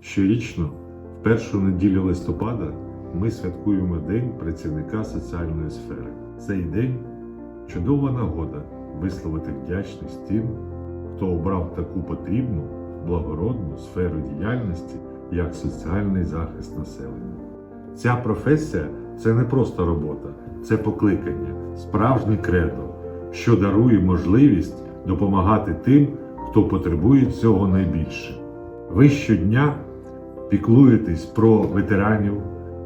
Щорічно, в першу неділю листопада, ми святкуємо День працівника соціальної сфери. Цей день чудова нагода висловити вдячність тим, хто обрав таку потрібну, благородну сферу діяльності, як соціальний захист населення. Ця професія це не просто робота, це покликання, справжнє кредо, що дарує можливість допомагати тим, хто потребує цього найбільше. Ви щодня піклуєтесь про ветеранів,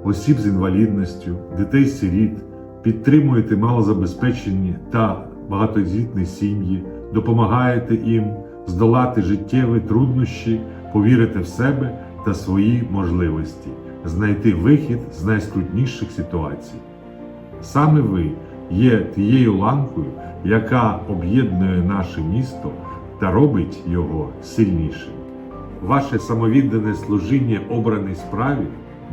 осіб з інвалідністю, дітей-сиріт, підтримуєте малозабезпечені та багатодітні сім'ї, допомагаєте їм здолати життєві труднощі, повірити в себе та свої можливості, знайти вихід з найскрутніших ситуацій. Саме ви є тією ланкою, яка об'єднує наше місто та робить його сильнішим. Ваше самовіддане служіння обраній справі,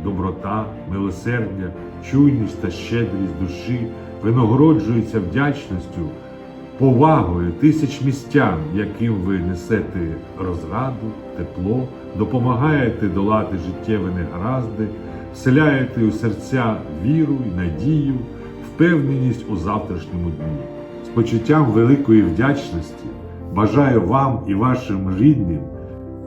доброта, милосердя, чуйність та щедрість душі винагороджуються вдячністю, повагою тисяч містян, яким ви несете розраду, тепло, допомагаєте долати життєві негаразди, вселяєте у серця віру й надію, впевненість у завтрашньому дні. З почуттям великої вдячності бажаю вам і вашим рідним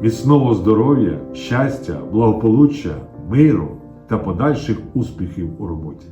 міцного здоров'я, щастя, благополуччя, миру та подальших успіхів у роботі.